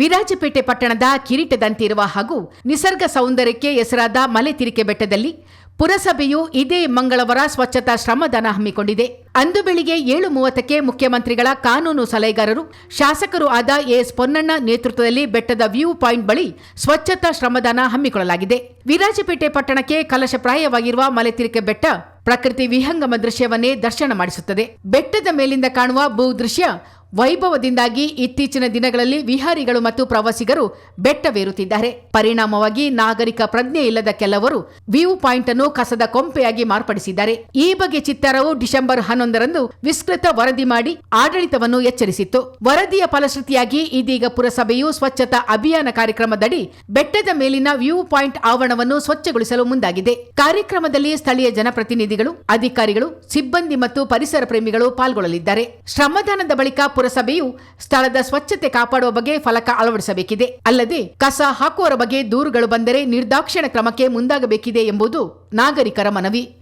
ವಿರಾಜಪೇಟೆ ಪಟ್ಟಣದ ಕಿರೀಟದಂತಿರುವ ಹಾಗೂ ನಿಸರ್ಗ ಸೌಂದರ್ಯಕ್ಕೆ ಹೆಸರಾದ ಮಲೆತಿರಿಕೆ ಬೆಟ್ಟದಲ್ಲಿ ಪುರಸಭೆಯು ಇದೇ ಮಂಗಳವಾರ ಸ್ವಚ್ಛತಾ ಶ್ರಮದಾನ ಹಮ್ಮಿಕೊಂಡಿದೆ. ಅಂದು ಬೆಳಿಗ್ಗೆ ಏಳು ಮೂವತ್ತಕ್ಕೆ ಮುಖ್ಯಮಂತ್ರಿಗಳ ಕಾನೂನು ಸಲಹೆಗಾರರು, ಶಾಸಕರು ಆದ ಎಸ್. ಪೊನ್ನಣ್ಣ ನೇತೃತ್ವದಲ್ಲಿ ಬೆಟ್ಟದ ವ್ಯೂ ಪಾಯಿಂಟ್ ಬಳಿ ಸ್ವಚ್ಛತಾ ಶ್ರಮದಾನ ಹಮ್ಮಿಕೊಳ್ಳಲಾಗಿದೆ. ವಿರಾಜಪೇಟೆ ಪಟ್ಟಣಕ್ಕೆ ಕಲಶಪ್ರಾಯವಾಗಿರುವ ಮಲೆತಿರಿಕೆ ಬೆಟ್ಟ ಪ್ರಕೃತಿ ವಿಹಂಗಮ ದೃಶ್ಯವನ್ನೇ ದರ್ಶನ ಮಾಡಿಸುತ್ತದೆ. ಬೆಟ್ಟದ ಮೇಲಿಂದ ಕಾಣುವ ಭೂ ದೃಶ್ಯ ವೈಭವದಿಂದಾಗಿ ಇತ್ತೀಚಿನ ದಿನಗಳಲ್ಲಿ ವಿಹಾರಿಗಳು ಮತ್ತು ಪ್ರವಾಸಿಗರು ಬೆಟ್ಟವೇರುತ್ತಿದ್ದಾರೆ. ಪರಿಣಾಮವಾಗಿ ನಾಗರಿಕ ಪ್ರಜ್ಞೆ ಇಲ್ಲದ ಕೆಲವರು ವ್ಯೂ ಪಾಯಿಂಟ್ ಅನ್ನು ಕಸದ ಕೊಂಪೆಯಾಗಿ ಮಾರ್ಪಡಿಸಿದ್ದಾರೆ. ಈ ಬಗ್ಗೆ ಚಿತ್ತಾರವು ಡಿಸೆಂಬರ್ ಹನ್ನೊಂದರಂದು ವಿಸ್ತೃತ ವರದಿ ಮಾಡಿ ಆಡಳಿತವನ್ನು ಎಚ್ಚರಿಸಿತ್ತು. ವರದಿಯ ಫಲಶ್ರುತಿಯಾಗಿ ಇದೀಗ ಪುರಸಭೆಯು ಸ್ವಚ್ಛತಾ ಅಭಿಯಾನ ಕಾರ್ಯಕ್ರಮದಡಿ ಬೆಟ್ಟದ ಮೇಲಿನ ವ್ಯೂ ಪಾಯಿಂಟ್ ಆವರಣವನ್ನು ಸ್ವಚ್ಛಗೊಳಿಸಲು ಮುಂದಾಗಿದೆ. ಕಾರ್ಯಕ್ರಮದಲ್ಲಿ ಸ್ಥಳೀಯ ಜನಪ್ರತಿನಿಧಿಗಳು, ಅಧಿಕಾರಿಗಳು, ಸಿಬ್ಬಂದಿ ಮತ್ತು ಪರಿಸರ ಪ್ರೇಮಿಗಳು ಪಾಲ್ಗೊಳ್ಳಲಿದ್ದಾರೆ. ಶ್ರಮದಾನದ ಬಳಿಕ ಪುರಸಭೆಯು ಸ್ಥಳದ ಸ್ವಚ್ಛತೆ ಕಾಪಾಡುವ ಬಗ್ಗೆ ಫಲಕ ಅಳವಡಿಸಬೇಕಿದೆ. ಅಲ್ಲದೆ ಕಸ ಹಾಕುವರ ಬಗ್ಗೆ ದೂರುಗಳು ಬಂದರೆ ನಿರ್ದಾಕ್ಷಿಣ್ಯ ಕ್ರಮಕ್ಕೆ ಮುಂದಾಗಬೇಕಿದೆ ಎಂಬುದು ನಾಗರಿಕರ ಮನವಿ.